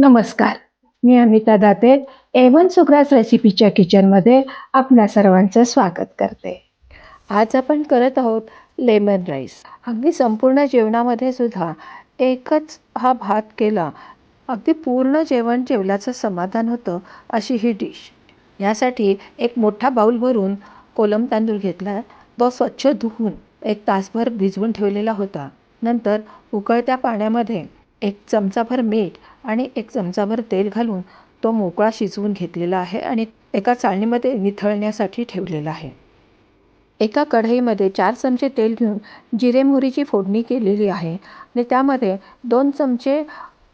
नमस्कार. मी अमिता दाते एवन सुग्रास रेसिपीच्या किचनमध्ये आपल्या सर्वांचं स्वागत करते. आज आपण करत आहोत लेमन राईस. अगदी संपूर्ण जेवणामध्ये सुद्धा एकच हा भात केला अगदी पूर्ण जेवण जेवल्याचं समाधान होतं अशी ही डिश यासाठी एक मोठा बाऊल भरून कोलम तांदूळ घेतला तो स्वच्छ धुवून एक तासभर भिजवून ठेवलेला होता. नंतर उकळत्या पाण्यामध्ये एक चमचाभर मीठ आणि एक चमचाभर तेल घालून तो मोकळा शिजवून घेतलेला आहे आणि एका चाळणीमध्ये निथळण्यासाठी ठेवलेला आहे. एका कढईमध्ये चार चमचे तेल घेऊन जिरे मोहरीची फोडणी केलेली आहे आणि त्यामध्ये दोन चमचे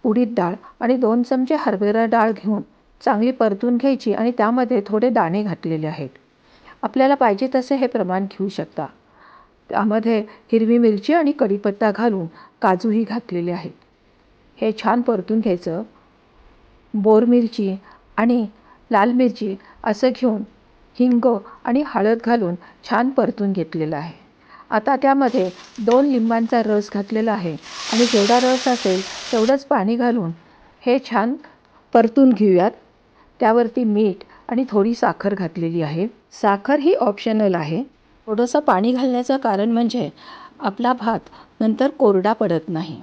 उडीद डाळ आणि दोन चमचे हरभरा डाळ घेऊन चांगली परतून घ्यायची आणि त्यामध्ये थोडे दाणे घातलेले आहेत. आपल्याला पाहिजे तसे हे प्रमाण घेऊ शकता. त्यामध्ये हिरवी मिरची आणि कढीपत्ता घालून काजूही घातलेले आहेत. हे छान परतून घ्यायचं. बोर मिरची आणि लाल मिरची असं घेऊन हिंग आणि हळद घालून छान परतून घेतलेलं आहे. आता त्यामध्ये दोन लिंबांचा रस घातलेला आहे आणि जेवढा रस असेल तेवढंच पाणी घालून हे छान परतून घेऊयात. त्यावरती मीठ आणि थोडी साखर घातलेली आहे. साखर ही ऑप्शनल आहे. थोडंसं पाणी घालण्याचं कारण म्हणजे आपला भात नंतर कोरडा पडत नाही.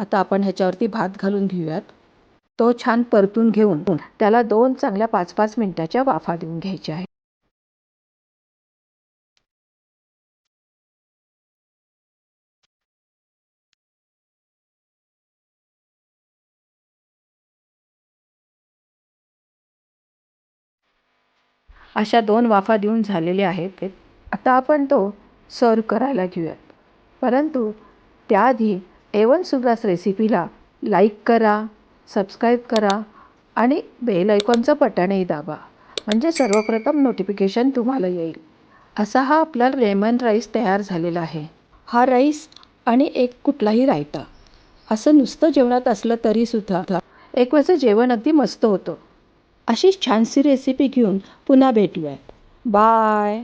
आता आपण ह्याच्यावरती भात घालून घेऊयात. तो छान परतून घेऊन त्याला दोन चांगल्या पाच पाच मिनटाच्या वाफा देऊन घ्यायच्या आहेत. अशा दोन वाफा देऊन झालेल्या आहेत. आता आपण तो सर्व करायला घेऊयात. परंतु त्याआधी एवन सुग्रास रेसिपीला लाईक करा सबस्क्राईब करा आणि बेल आयकॉनचं बटणही दाबा. म्हणजे सर्वप्रथम नोटिफिकेशन तुम्हाला येईल. असा हा आपला लेमन राईस तयार झालेला आहे. हा राईस आणि एक कुठलाही रायता. असं नुसतं जेवणात असलं तरीसुद्धा एक वेळचं जेवण अगदी मस्त होतं. अशीच छानशी रेसिपी घेऊन पुन्हा भेटूयात. बाय!